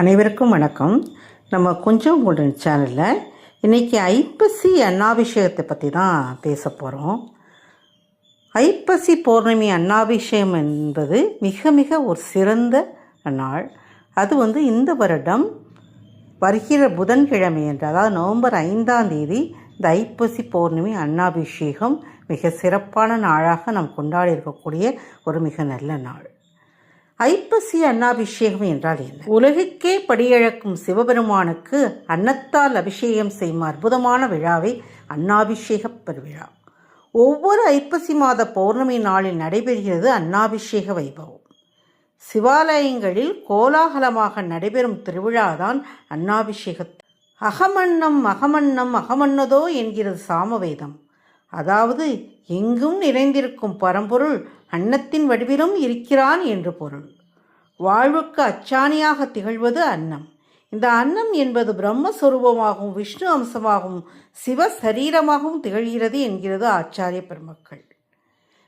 அனைவருக்கும் வணக்கம். நம்ம கொஞ்சம் கோல்டன் சேனலில் இன்றைக்கி ஐப்பசி அன்னாபிஷேகத்தை பற்றி தான் பேச போகிறோம் ஐப்பசி பௌர்ணமி அன்னாபிஷேகம் என்பது மிக மிக ஒரு சிறந்த நாள். அது வந்து இந்த வருடம் வருகிற புதன்கிழமை என்று அதாவது நவம்பர் ஐந்தாம் தேதி இந்த ஐப்பசி பௌர்ணமி அன்னாபிஷேகம் மிக சிறப்பான நாளாக நாம் கொண்டாடி இருக்கக்கூடிய ஒரு மிக நல்ல நாள். ஐப்பசி அன்னாபிஷேகம் என்றால் என்ன? உலகுக்கே படியழக்கும் சிவபெருமானுக்கு அன்னத்தால் அபிஷேகம் செய்யும் அற்புதமான விழாவை அன்னாபிஷேக பெருவிழா. ஒவ்வொரு ஐப்பசி மாத பௌர்ணமி நாளில் நடைபெறுகிறது அன்னாபிஷேக வைபவம். சிவாலயங்களில் கோலாகலமாக நடைபெறும் திருவிழாதான் அன்னாபிஷேக அகமன்னம் அகமன்னம் அகமன்னதோ என்கிறது சாமவேதம். அதாவது எங்கும் நிறைந்திருக்கும் பரம்பொருள் அன்னத்தின் வடிவிலும் இருக்கிறான் என்று பொருள். வாழ்வுக்கு அச்சாணியாக திகழ்வது அன்னம். இந்த அன்னம் என்பது பிரம்மஸ்வரூபமாகவும் விஷ்ணு அம்சமாகவும் சிவ சரீரமாகவும் திகழ்கிறது என்கிறது ஆச்சாரிய பெருமக்கள்.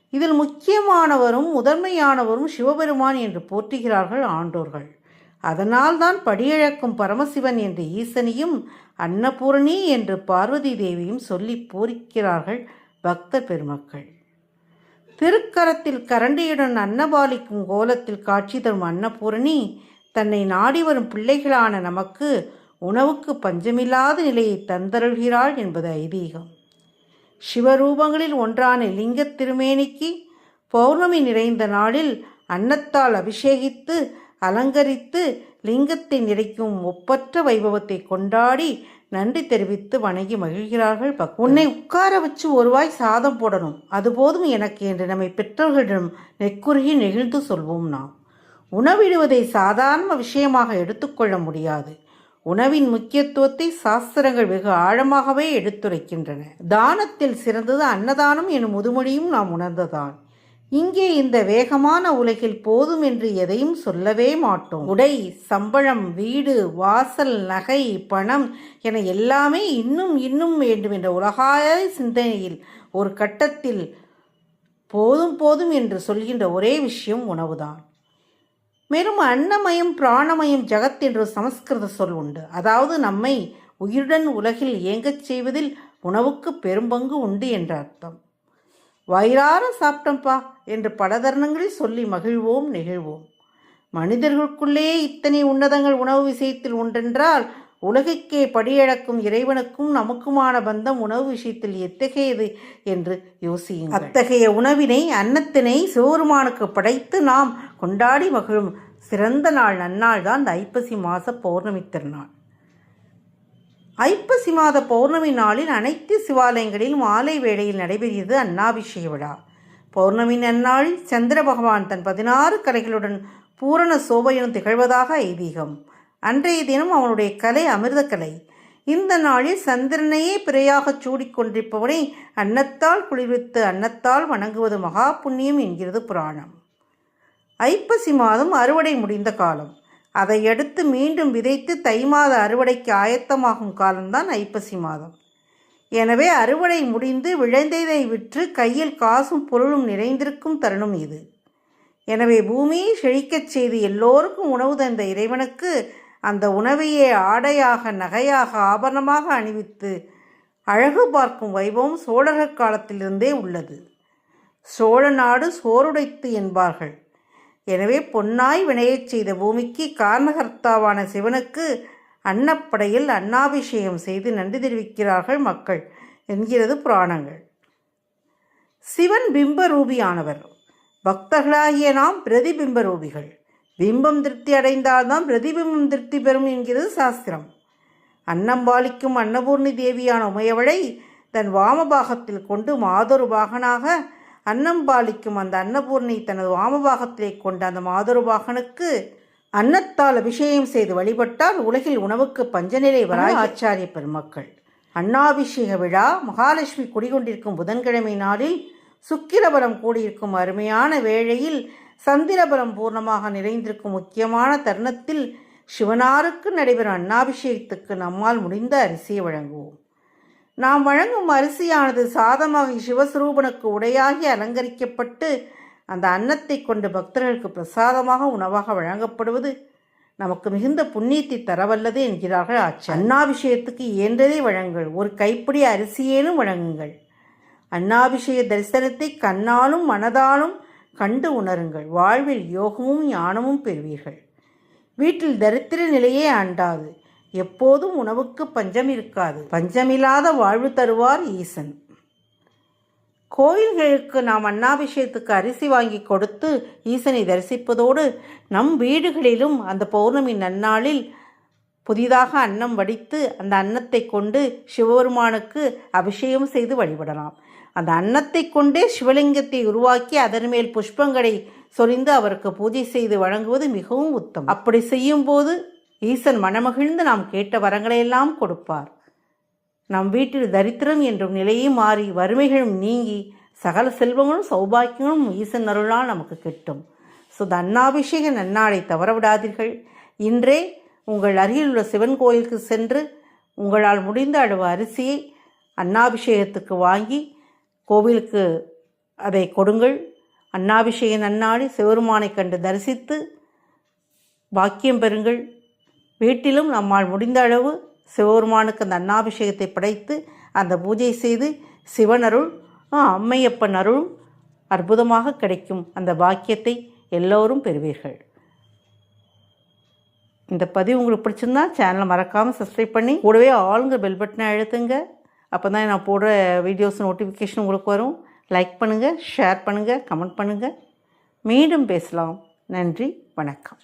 இதில் முக்கியமானவரும் முதன்மையானவரும் சிவபெருமான் என்று போற்றுகிறார்கள் ஆண்டோர்கள். அதனால்தான் படியிழக்கும் பரமசிவன் என்று ஈசனையும் அன்னபூரணி என்று பார்வதி தேவியும் சொல்லி பூரிக்கிறார்கள் பக்த பெருமக்கள். திருக்கரத்தில் கரண்டியுடன் அன்னபாலிக்கும் கோலத்தில் காட்சி தரும் அன்னபூரணி தன்னை நாடி வரும் பிள்ளைகளான நமக்கு உணவுக்கு பஞ்சமில்லாத நிலையை தந்தருள்கிறாள் என்பது ஐதீகம். சிவரூபங்களில் ஒன்றான லிங்க திருமேனிக்கு பௌர்ணமி நிறைந்த நாளில் அன்னத்தால் அபிஷேகித்து அலங்கரித்து லிங்கத்தை நிறைக்கும் ஒப்பற்ற வைபவத்தை கொண்டாடி நன்றி தெரிவித்து வணங்கி மகிழ்கிறார்கள் பக் உன்னை உட்கார வச்சு ஒருவாய் சாதம் போடணும். அது போதும் எனக்கு என்று நம்மை பெற்றோர்களிடம் நெக்குறுகி நெகிழ்ந்து சொல்வோம் நாம். உணவிடுவதை சாதாரண விஷயமாக எடுத்துக்கொள்ள முடியாது. உணவின் முக்கியத்துவத்தை சாஸ்திரங்கள் வெகு ஆழமாகவே எடுத்துரைக்கின்றன. தானத்தில் சிறந்தது அன்னதானம் எனும் முதுமொழியும் நாம் உணர்ந்ததான் இங்கே இந்த வேகமான உலகில் போதும் என்று எதையும் சொல்லவே மாட்டோம். உடை சம்பளம் வீடு வாசல் நகை பணம் என எல்லாமே இன்னும் இன்னும் வேண்டும் என்ற உலகாய சிந்தனையில் ஒரு கட்டத்தில் போதும் போதும் என்று சொல்கின்ற ஒரே விஷயம் உணவுதான். மேலும் அன்னமயம் பிராணமயம் ஜகத் என்று சமஸ்கிருத சொல் உண்டு. அதாவது நம்மை உயிருடன் உலகில் இயங்கச் செய்வதில் உணவுக்கு பெரும்பங்கு உண்டு என்ற அர்த்தம். வயிறார சாப்பிட்டோம்ப்பா என்று பல தருணங்களில் சொல்லி மகிழ்வோம் நிகழ்வோம். மனிதர்களுக்குள்ளே இத்தனை உன்னதங்கள் உணவு விஷயத்தில் உண்டென்றால் உலகுக்கே படியழக்கும் இறைவனுக்கும் நமக்குமான பந்தம் உணவு விஷயத்தில் எத்தகையது என்று யோசியும் அத்தகைய உணவினை அன்னத்தினை சிவபெருமானுக்கு படைத்து நாம் கொண்டாடி மகிழும். சிறந்த நாள் நன்னாள் தான் ஐப்பசி மாத பௌர்ணமி திருநாள். ஐப்பசி மாத பௌர்ணமி நாளில் அனைத்து சிவாலயங்களிலும் மாலை வேளையில் நடைபெறுகிறது அன்னாபிஷேக விழா. பௌர்ணமி நன்னாளில் சந்திர பகவான் தன் பதினாறு கலைகளுடன் பூரண சோபையுடன் திகழ்வதாக ஐதீகம். அன்றைய தினம் அவனுடைய கலை அமிர்த கலை இந்த நாளில் சந்திரனையே பிறையாகச் சூடிக்கொண்டிருப்பவனை அன்னத்தால் குளிர்வித்து அன்னத்தால் வணங்குவது மகா புண்ணியம் என்கிறது புராணம். ஐப்பசி மாதம் அறுவடை முடிந்த காலம். அதை எடுத்து மீண்டும் விதைத்து தை மாத அறுவடைக்கு ஆயத்தமாகும் காலம்தான் ஐப்பசி மாதம். எனவே அறுவடை முடிந்து விளைந்ததை விற்று கையில் காசும் பொருளும் நிறைந்திருக்கும் தருணம் இது. எனவே பூமியை செழிக்கச் செய்து எல்லோருக்கும் உணவு தந்த இறைவனுக்கு அந்த உணவையே ஆடையாக நகையாக ஆபரணமாக அணிவித்து அழகு பார்க்கும் வைபவம் சோழர்கள் காலத்திலிருந்தே உள்ளது. சோழ நாடு சோறுடைத்து என்பார்கள். எனவே பொன்னாய் வினையச் செய்த பூமிக்கு காரணகர்த்தாவான சிவனுக்கு அன்னப்படையில் அன்னாபிஷேகம் செய்து நன்றி தெரிவிக்கிறார்கள் மக்கள் என்கிறது புராணங்கள். சிவன் பிம்ப ரூபியானவர் பக்தர்களாகிய நாம் பிரதிபிம்ப ரூபிகள் பிம்பம் திருப்தி அடைந்தால்தான் பிரதிபிம்பம் திருப்தி பெறும் என்கிறது சாஸ்திரம். அன்னம்பாலிக்கும் அன்னபூர்ணி தேவியான உமையவளை தன் வாமபாகத்தில் கொண்டு மாதொரு பாகனாக அன்னம் பாலிக்கும் அந்த அன்னபூர்ணி தனது வாமபாகத்திலே கொண்ட அந்த மாதொருபாகனுக்கு அன்னத்தால் அபிஷேகம் செய்து வழிபட்டால் உலகில் உணவுக்கு பஞ்சநிலை வராய் ஆச்சாரிய பெருமக்கள். அன்னாபிஷேக விழா மகாலட்சுமி குடிகொண்டிருக்கும் புதன்கிழமை நாளில் சுக்கிரபலம் கூடியிருக்கும் அருமையான வேளையில் சந்திரபலம் பூர்ணமாக நிறைந்திருக்கும் முக்கியமான தருணத்தில் சிவனாருக்கு நடைபெறும் அன்னாபிஷேகத்துக்கு நம்மால் முடிந்த அரிசியை வழங்குவோம். நாம் வழங்கும் அரிசியானது சாதமாகி சிவஸ்வரூபனுக்கு உடையாகி அலங்கரிக்கப்பட்டு அந்த அன்னத்தை கொண்டு பக்தர்களுக்கு பிரசாதமாக உணவாக வழங்கப்படுவது நமக்கு மிகுந்த புண்ணியத்தை தரவல்லது என்கிறார்கள் ஆச்சார் அன்னாபிஷேகத்துக்கு இயன்றதை வழங்குங்கள். ஒரு கைப்பிடி அரிசியேனும் வழங்குங்கள். அன்னாபிஷேக தரிசனத்தை கண்ணாலும் மனதாலும் கண்டு உணருங்கள். வாழ்வில் யோகமும் ஞானமும் பெறுவீர்கள். வீட்டில் தரித்திர நிலையே ஆண்டாது. எப்போதும் உணவுக்கு பஞ்சம் இருக்காது. பஞ்சமில்லாத வாழ்வு தருவார் ஈசன். கோயில்களுக்கு நாம் அன்னாபிஷேகத்துக்கு அரிசி வாங்கி கொடுத்து ஈசனை தரிசிப்பதோடு நம் வீடுகளிலும் அந்த பௌர்ணமி நன்னாளில் புதிதாக அன்னம் வடித்து அந்த அன்னத்தை கொண்டு சிவபெருமானுக்கு அபிஷேகம் செய்து வழிபடலாம். அந்த அன்னத்தை கொண்டே சிவலிங்கத்தை உருவாக்கி அதன் மேல் புஷ்பங்களை சொரிந்து அவருக்கு பூஜை செய்து வழங்குவது மிகவும் உத்தம் அப்படி செய்யும்போது ஈசன் மனமகிழ்ந்து நாம் கேட்ட வரங்களையெல்லாம் கொடுப்பார். நம் வீட்டில் தரித்திரம் என்றும் நிலையே மாறி வறுமைகளும் நீங்கி சகல செல்வங்களும் சௌபாக்கியங்களும் ஈசன் அருளால் நமக்கு கிட்டும். ஸோ தன்னாபிஷேக நன்னாளை தவறவிடாதீர்கள். இன்றே உங்கள் அருகில் உள்ள சிவன் கோயிலுக்கு சென்று உங்களால் முடிந்த அளவு அரிசியை அன்னாபிஷேகத்துக்கு வாங்கி கோவிலுக்கு அதை கொடுங்கள். அன்னாபிஷேக நன்னாடி சிவருமானை கண்டு தரிசித்து பாக்கியம் பெறுங்கள். வீட்டிலும் நம்மால் முடிந்த அளவு சிவபெருமானுக்கு அந்த அன்னாபிஷேகத்தை படைத்து அந்த பூஜை செய்து சிவனருள் அம்மையப்பன் அருள் அற்புதமாக கிடைக்கும் அந்த பாக்கியத்தை எல்லோரும் பெறுவீர்கள். இந்த பதிவு உங்களுக்கு பிடிச்சிருந்தா சேனலை மறக்காமல் சப்ஸ்கிரைப் பண்ணி கூடவே ஆளுங்க பெல் பட்டனை அழுத்துங்க. அப்போ தான் நான் போடுற வீடியோஸ் நோட்டிஃபிகேஷன் உங்களுக்கு வரும். லைக் பண்ணுங்கள் ஷேர் பண்ணுங்கள் கமெண்ட் பண்ணுங்கள் மீண்டும் பேசலாம். நன்றி வணக்கம்.